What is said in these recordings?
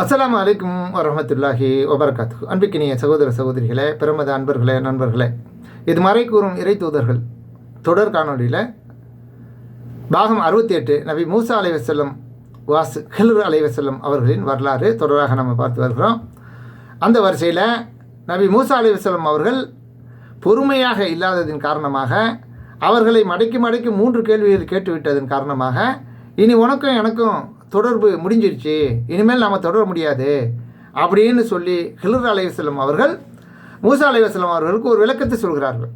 அஸ்லாம் அலைக்கும் வரமத்துல்லாஹி வபர்காத்து அன்பிக்கினிய சகோதர சகோதரிகளே பிரமத அன்பர்களே நண்பர்களே இது மறை கூறும் இறை தூதர்கள் தொடர் காணொளியில் பாகம் அறுபத்தி எட்டு நபி மூசா அலைவசல்லம் வாசு ஹில்ரு அலைவசல்லம் அவர்களின் வரலாறு தொடராக நம்ம பார்த்து வருகிறோம். அந்த வரிசையில் நபி மூசா அலைவசல்லம் அவர்கள் பொறுமையாக இல்லாததின் காரணமாக அவர்களை மடக்கி மடக்கி மூன்று கேள்விகள் கேட்டுவிட்டதன் காரணமாக இனி உனக்கும் எனக்கும் தொடர்பு முடிஞ்சிருச்சு. இனிமேல் நாம் தொடர முடியாது. அப்படின்னு சொல்லி ஹிலர் அலைவசலம் அவர்கள் மூசா அலைவசலம் அவர்களுக்கு ஒரு விளக்கத்தை சொல்கிறார்கள்.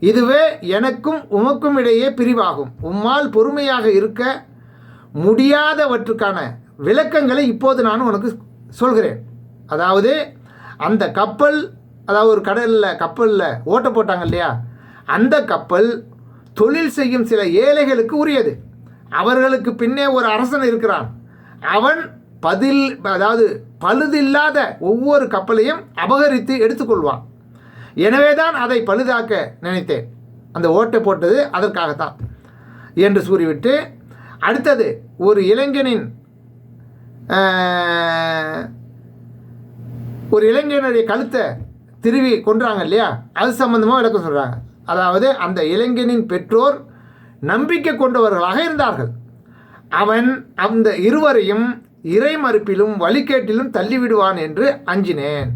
இதுவே எனக்கும் உமக்கும் இடையே பிரிவாகும். உம்மால் பொறுமையாக இருக்க முடியாதவற்றுக்கான விளக்கங்களை இப்போது நான் உனக்கு சொல்கிறேன். அதாவது அந்த கப்பல் அதாவது ஒரு கடலில் கப்பலில் ஓட்ட போட்டாங்க இல்லையா? அந்த கப்பல் தொழில் செய்யும் சில ஏழைகளுக்கு உரியது. அவர்களுக்கு பின்னே ஒரு அரசன் இருக்கிறான். அவன் பதில் அதாவது பழுதில்லாத ஒவ்வொரு கப்பலையும் அபகரித்து எடுத்துக்கொள்வான். எனவே தான் அதை பழுதாக்க நினைத்தேன். அந்த ஓட்டை போட்டது அதற்காகத்தான் என்று கூறிவிட்டு அடுத்தது ஒரு இளைஞனின் ஒரு இளைஞனுடைய கழுத்தை திருவி கொன்றாங்க இல்லையா? அது சம்மந்தமாக விளக்கம் சொல்கிறாங்க அதாவது அந்த இளைஞனின் பெற்றோர் நம்பிக்கை கொண்டவர்களாக இருந்தார்கள். அவன் அந்த இருவரையும் இறை மறுப்பிலும் வழிகேட்டிலும் தள்ளிவிடுவான் என்று அஞ்சினேன்.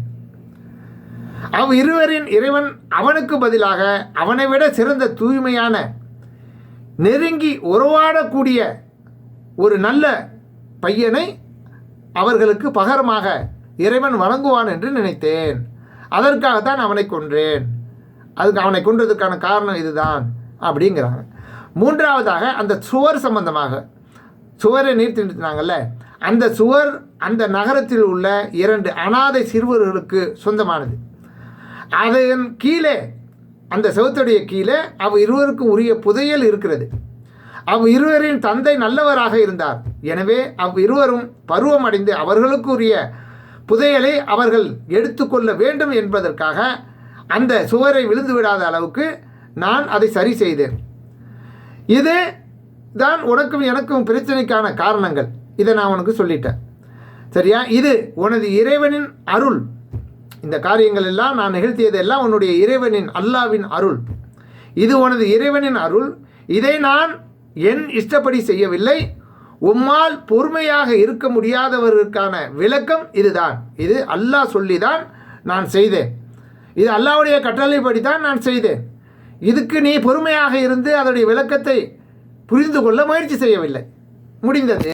அவ் இருவரின் இறைவன் அவனுக்கு பதிலாக அவனை விட சிறந்த தூய்மையான நெருங்கி உறவாடக்கூடிய ஒரு நல்ல பையனை அவர்களுக்கு பகரமாக இறைவன் வழங்குவான் என்று நினைத்தேன். அதற்காகத்தான் அவனை கொன்றேன். அதுக்கு அவனை கொன்றதுக்கான காரணம் இதுதான் அப்படிங்கிறாங்க. மூன்றாவதாக அந்த சுவர் சம்பந்தமாக. சுவரை நீர்த்தி நிறுத்தினாங்கல்ல அந்த சுவர் அந்த நகரத்தில் உள்ள இரண்டு அனாதை சிறுவர்களுக்கு சொந்தமானது. அதன் கீழே அந்த செவத்துடைய கீழே அவ் இருவருக்கும் உரிய புதையல் இருக்கிறது. அவ் இருவரின் தந்தை நல்லவராக இருந்தார். எனவே அவ் இருவரும் பருவமடைந்து அவர்களுக்கு உரிய புதையலை அவர்கள் எடுத்துக்கொள்ள வேண்டும் என்பதற்காக அந்த சுவரை விழுந்து விடாத அளவுக்கு நான் அதை சரி செய்தேன். இது தான் உனக்கும் எனக்கும் பிரச்சனைக்கான காரணங்கள். இதை நான் உனக்கு சொல்லிட்டேன். சரியா? இது உனது இறைவனின் அருள். இந்த காரியங்கள் எல்லாம் நான் நிகழ்த்தியதெல்லாம் உன்னுடைய இறைவனின் அல்லாவின் அருள். இது உனது இறைவனின் அருள். இதை நான் என் இஷ்டப்படி செய்யவில்லை. உம்மால் பொறுமையாக இருக்க முடியாதவர்களுக்கான விளக்கம் இதுதான். இது அல்லாஹ் சொல்லி தான் நான் செய்தேன். இது அல்லாவுடைய கட்டளைப்படி தான் நான் செய்தேன். இதுக்கு நீ பொறுமையாக இருந்து அதனுடைய விளக்கத்தை புரிந்து கொள்ள முயற்சி செய்யவில்லை. முடிந்தது.